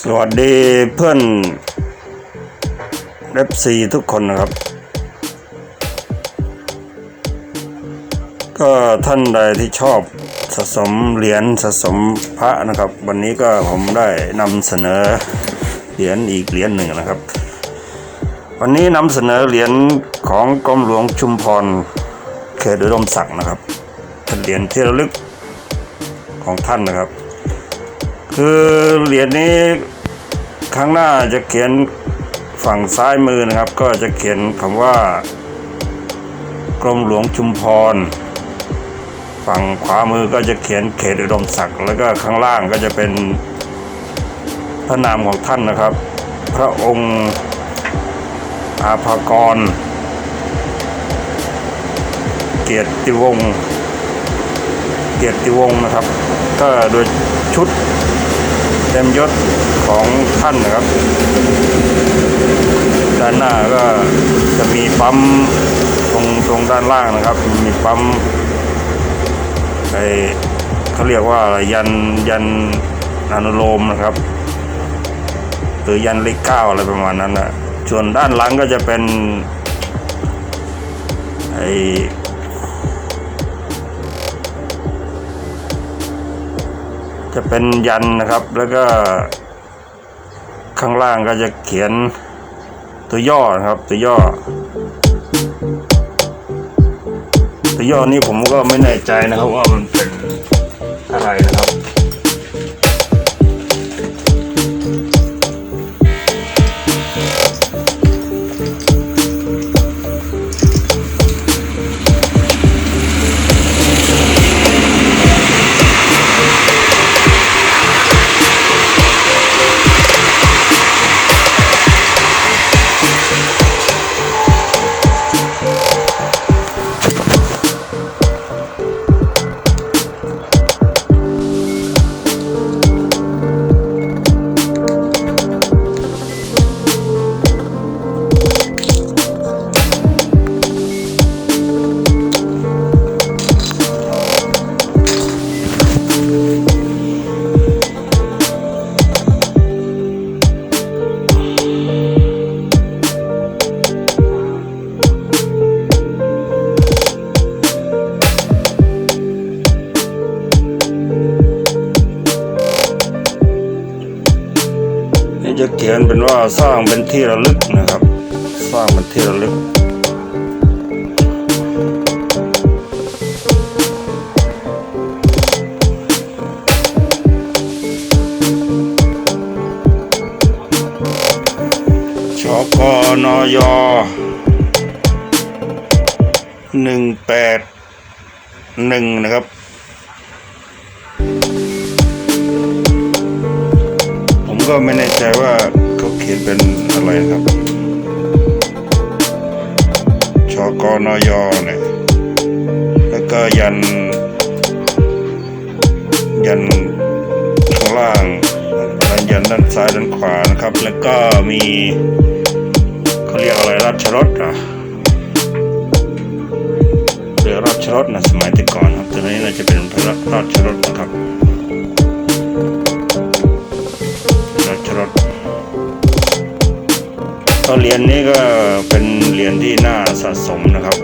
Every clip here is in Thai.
สวัสดีเพื่อนเอฟซีทุกคนนะครับ ก็ท่านใดที่ชอบสะสมเหรียญสะสมพระนะครับ วันนี้ก็ผมได้นำเสนอเหรียญอีกเหรียญหนึ่งนะครับ วันนี้นำเสนอเหรียญของกรมหลวงชุมพรเขตอุดมศักดิ์นะครับเป็นเหรียญที่ระลึกของท่านนะครับ คือเหรียญนี้ข้างหน้าจะเขียนฝั่งซ้ายมือนะครับ ก็จะเขียนคำว่า กรมหลวงชุมพร ฝั่งขวามือก็จะเขียนเขตอุดมศักดิ์แล้วก็ข้างล่างก็จะเป็นพระนามของท่านนะครับ พระองค์อาภากร เกียรติวงศ์เกียรติวงศ์นะครับ ก็โดยชุด เต็มยศของท่านนะครับ ด้านหน้าก็จะมีปั๊มตรงตรงด้านล่างนะครับ มีปั๊มไอเขาเรียกว่าอะไรยันยันอนุโลมนะครับหรือยันเลขเก้าอะไรประมาณนั้นนะส่วนด้านหลังก็จะเป็นไอ จะเป็นยันนะครับ แล้วก็ ข้างล่างก็จะเขียนตัวย่อนะครับ ตัวย่อ ตัวย่อนี้ผมก็ไม่แน่ใจนะครับว่ามันเป็นอะไรนะครับ จะเขียนเป็นว่าสร้างเป็นที่ระลึกนะครับ สร้างเป็นที่ระลึกชกนยหนึ่งแปดหนึ่งนะครับ ก็ไม่แน่ใจว่าเขาเขียนเป็นอะไรครับชกนยเนี่ยแล้วก็ยัน ยันข้างล่างแล้วยันด้านซ้ายด้านขวานะครับ แล้วก็มีเขาเรียกอะไรราชรถอะเรือราชรถนะสมัยแต่ก่อนครับตัวนี้น่าจะเป็นพระราชรถนะครับ เหรียญนี้ก็เป็นเหรียญที่น่าสะสมนะครับ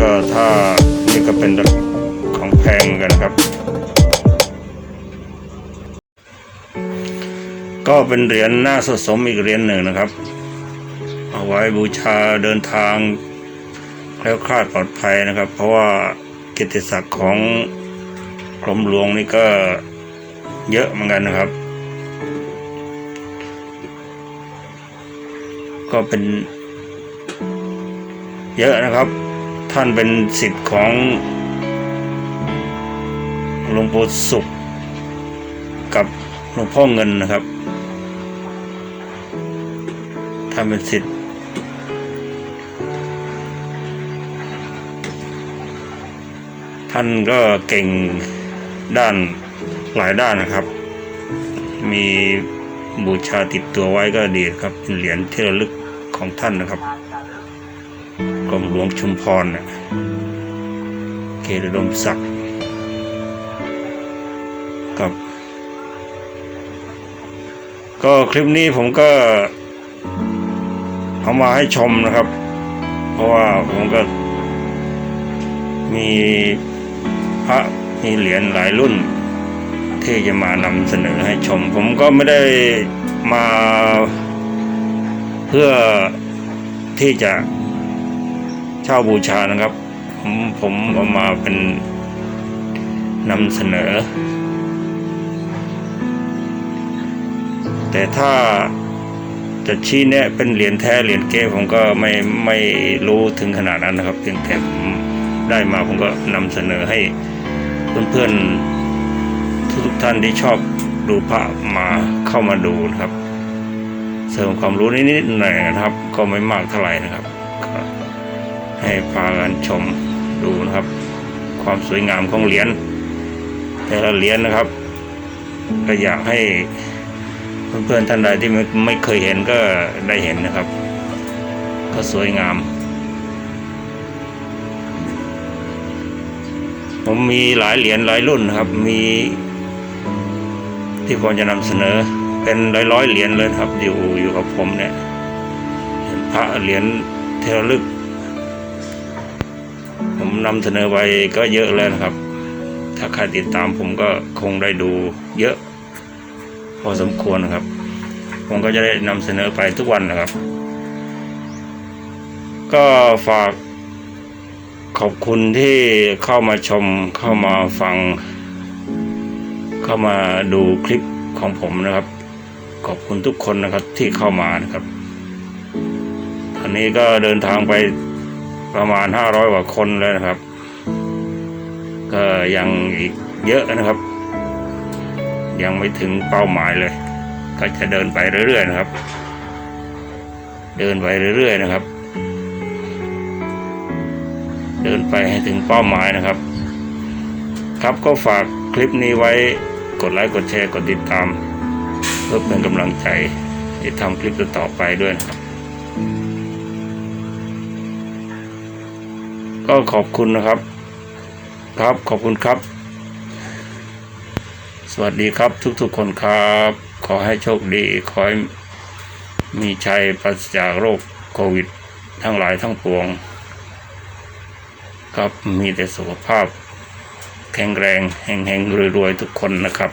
ก็ถ้านี่ก็เป็นของแพงกันนะครับ ก็เป็นเหรียญน่าสะสมอีกเหรียญหนึ่งนะครับ เอาไว้บูชาเดินทางแคล้วคลาดปลอดภัยนะครับ เพราะว่ากิตติศักดิ์ของกรมหลวงนี่ก็เยอะเหมือนกันนะครับ ก็เป็นเยอะนะครับ ท่านเป็นสิทธิ์ของหลวงปู่สุขกับหลวงพ่อเงินนะครับ ท่านเป็นสิทธิ์ท่านก็เก่งด้านหลายด้านนะครับ มีบูชาติดตัวไว้ก็ดีครับเป็นเหรียญที่ระลึก ของท่านนะครับกรมหลวงชุมพรนะเขตอุดมศักดิ์กับก็คลิปนี้ผมก็เอามาให้ชมนะครับ เพราะว่าผมก็มีพระมีเหรียญหลายรุ่น ที่จะมานำเสนอให้ชม ผมก็ไม่ได้มา เพื่อที่จะเช่าบูชานะครับ ผมผมเอามาเป็นนำเสนอ แต่ถ้าจะชี้แนะเป็นเหรียญแท้เหรียญเก๊ผมก็ไม่ไม่รู้ถึงขนาดนั้นนะครับเพียงแต่ผมได้มาผมก็นำเสนอให้เพื่อนๆทุกท่านที่ชอบดูพระมาเข้ามาดูนะครับ ริมความรู้นิดๆหน่อยนะครับ ก็ไม่มากเท่าไหร่นะครับก็ให้พากันชมดูนะครับ ความสวยงามของเหรียญแต่ละเหรียญนะครับ ก็อยากให้เพื่อนๆท่านใดที่ไม่ไม่เคยเห็นก็ได้เห็นนะครับ ก็สวยงาม ผมมีหลายเหรียญหลายรุ่นนะครับมีที่ผมจะนำเสนอ เป็นร้อยๆเหรียญเลยครับ อยู่อยู่กับผมเนี่ยเหรียญพระเหรียญเทระลึก ผมนำเสนอไปก็เยอะแล้วนะครับ ถ้าใครติดตามผมก็คงได้ดูเยอะ พอสมควรนะครับ ผมก็จะได้นำเสนอไปทุกวันนะครับ ก็ฝากขอบคุณที่เข้ามาชมเข้ามาฟัง เข้ามาดูคลิปของผมนะครับ ขอบคุณทุกคนนะครับที่เข้ามานะครับอันนี้ก็เดินทางไปประมาณห้าร้อยกว่าคนแล้วนะครับ ก็ยังอีกเยอะนะครับ ยังไม่ถึงเป้าหมายเลย ก็จะเดินไปเรื่อยๆนะครับ เดินไปเรื่อยๆนะครับ เดินไปให้ถึงเป้าหมายนะครับ ครับก็ฝากคลิปนี้ไว้กดไลค์กดแชร์กดติดตาม พื่อเป็นกำลังใจที่ทำคลิปต่อไปด้วยนะครับ ก็ขอบคุณนะครับ ครับขอบคุณครับ สวัสดีครับทุกๆคนครับ ขอให้โชคดี ขอให้มีชัยปราศจากโรคโควิด ทั้งหลายทั้งปวง ครับมีแต่สุขภาพแข็งแรงแห่งๆรวยๆ ทุกคนนะครับ